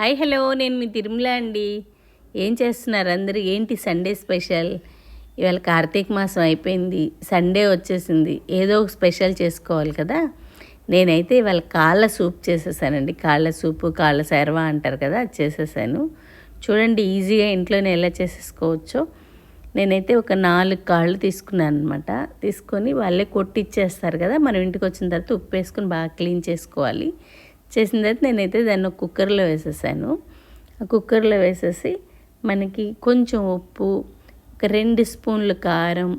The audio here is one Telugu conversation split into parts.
Hi hello. నేను మీ తిరుమల అండి. ఏం చేస్తున్నారు అందరూ? ఏంటి సండే స్పెషల్? ఇవాళ కార్తీక మాసం అయిపోయింది. సండే వచ్చేసింది. ఏదో ఒక స్పెషల్ చేసుకోవాలి కదా? నేనైతే ఇవాళ కాళ్ళ సూప్ చేసేసానండి. కాళ్ళ సూపు కాళ్ళ సర్వ అంటారు కదా అది చేసేసాను. చూడండి ఈజీగా ఇంట్లోనే ఎలా చేసేసుకోవచ్చో. నేనైతే ఒక నాలుగు కాళ్ళు తీసుకున్నాను అనమాట తీసుకొని వాళ్ళే కొట్టిచ్చేస్తారు కదా మనం ఇంటికి వచ్చిన తర్వాత ఉప్పు వేసుకొని బాగా క్లీన్ చేసుకోవాలి. చేసిన తర్వాత నేనైతే దాన్ని ఒక కుక్కర్లో వేసేసాను. ఆ కుక్కర్లో వేసేసి మనకి కొంచెం ఉప్పు ఒక రెండు స్పూన్లు కారం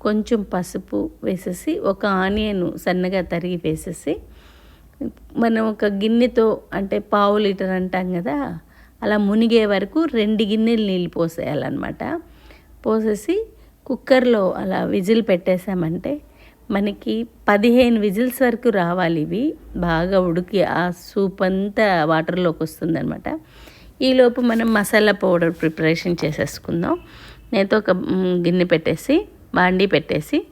కొంచెం పసుపు వేసేసి ఒక ఆనియన్ సన్నగా తరిగి వేసేసి మనం ఒక గిన్నెతో అంటే పావు లీటర్ అంటాం కదా అలా మునిగే వరకు రెండు గిన్నెలు నీళ్ళు పోసేయాలన్నమాట. పోసేసి కుక్కర్లో అలా విజిల్ పెట్టేసామంటే మనకి పదిహేను విజిల్స్ వరకు రావాలి ఇవి. బాగా ఉడికి ఆ సూప్ అంతా వాటర్లోకి వస్తుందనమాట ఈలోపు మనం మసాలా పౌడర్ ప్రిపరేషన్ చేసేసుకుందాం. నేతో ఒక గిన్నె పెట్టేసి బాండీ పెట్టేసి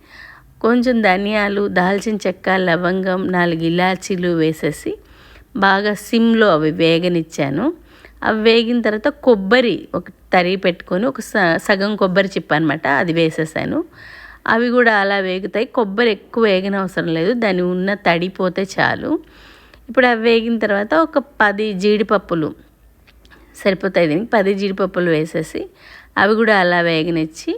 కొంచెం ధనియాలు దాల్చిన చెక్క లవంగం నాలుగు ఇలాచీలు వేసేసి బాగా సిమ్లో అవి వేగనిచ్చాను. అవి వేగిన తర్వాత కొబ్బరి ఒక తరిగి పెట్టుకొని ఒక సగం కొబ్బరి చిప్ప అనమాట అది వేసేసాను. అవి కూడా అలా వేగుతాయి. కొబ్బరి ఎక్కువ వేగిన అవసరం లేదు. దాని ఉన్న తడిపోతే చాలు. ఇప్పుడు అవి వేగిన తర్వాత ఒక పది జీడిపప్పులు సరిపోతాయి దీనికి. పది జీడిపప్పులు వేసేసి అవి కూడా అలా వేగనిచ్చి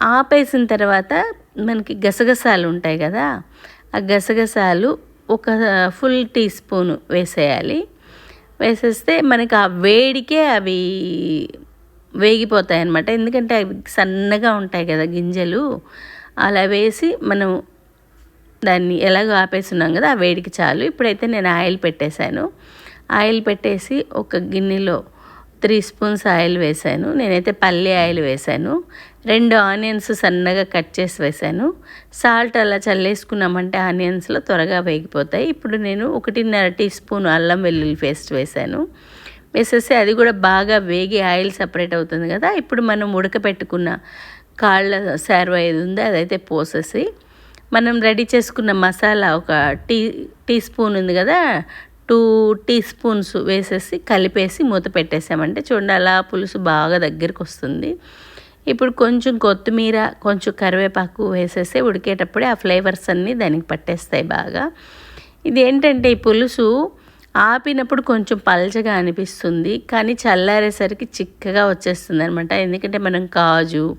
ఆపేసిన తర్వాత మనకి గసగసాలు ఉంటాయి కదా ఆ గసగసాలు ఒక ఫుల్ టీ స్పూన్ వేసేయాలి. వేసేస్తే మనకి ఆ వేడికే అవి వేగిపోతాయి అన్నమాట ఎందుకంటే అవి సన్నగా ఉంటాయి కదా గింజలు. అలా వేసి మనం దాన్ని ఎలాగో ఆపేస్తున్నాం కదా ఆ వేడికి చాలు. ఇప్పుడైతే నేను ఆయిల్ పెట్టేశాను. ఆయిల్ పెట్టేసి ఒక గిన్నెలో త్రీ స్పూన్స్ ఆయిల్ వేసాను నేనైతే పల్లి ఆయిల్ వేసాను రెండు ఆనియన్స్ సన్నగా కట్ చేసి వేసాను సాల్ట్ అలా చల్లేసుకున్నామంటే ఆనియన్స్లో త్వరగా వేగిపోతాయి. ఇప్పుడు నేను ఒకటిన్నర టీ స్పూన్ అల్లం వెల్లుల్లి పేస్ట్ వేసాను వేసేసి అది కూడా బాగా వేగి ఆయిల్ సపరేట్ అవుతుంది కదా. ఇప్పుడు మనం ఉడకపెట్టుకున్న కాళ్ళ సర్వ్ ఏది ఉందో అదైతే పోసేసి మనం రెడీ చేసుకున్న మసాలా ఒక టీ టీ స్పూన్ ఉంది కదా. టూ టీ స్పూన్స్ వేసేసి కలిపేసి మూత పెట్టేసామంటే చూడండి అలా పులుసు బాగా దగ్గరికి వస్తుంది. ఇప్పుడు కొంచెం కొత్తిమీర కొంచెం కరివేపాకు వేసేసి ఉడికేటప్పుడే ఆ ఫ్లేవర్స్ అన్నీ దానికి పట్టేస్తాయి బాగా. ఇది ఏంటంటే ఈ పులుసు ఆపినప్పుడు కొంచెం పల్చగా అనిపిస్తుంది కానీ చల్లారేసరికి చిక్కగా వచ్చేస్తుంది అనమాట ఎందుకంటే మనం కాజు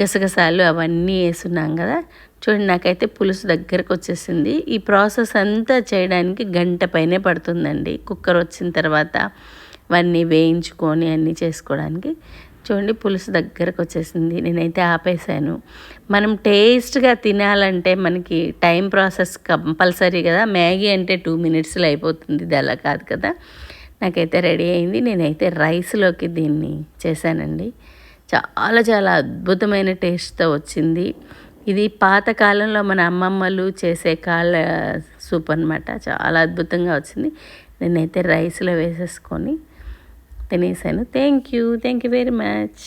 గసగసాలు అవన్నీ వేస్తున్నాం కదా. చూడండి నాకైతే పులుసు దగ్గరకు వచ్చేసింది. ఈ ప్రాసెస్ అంతా చేయడానికి గంట పైనే పడుతుందండి. కుక్కర్ వచ్చిన తర్వాత అవన్నీ వేయించుకొని అన్నీ చేసుకోవడానికి. చూడండి పులుసు దగ్గరకు వచ్చేసింది. నేనైతే ఆపేసాను మనం టేస్ట్గా తినాలంటే మనకి టైం ప్రాసెస్ కంపల్సరీ కదా. మ్యాగీ అంటే టూ మినిట్స్లో అయిపోతుంది. ఇది అలా కాదు కదా. నాకైతే రెడీ అయింది. నేనైతే రైస్లోకి దీన్ని చేశానండి. చాలా చాలా అద్భుతమైన టేస్ట్తో వచ్చింది. ఇది పాతకాలంలో మన అమ్మమ్మలు చేసే కాళ్ళ సూప్ అనమాట చాలా అద్భుతంగా వచ్చింది. నేనైతే రైస్లో వేసేసుకొని తినేసాను. Thank you thank you very much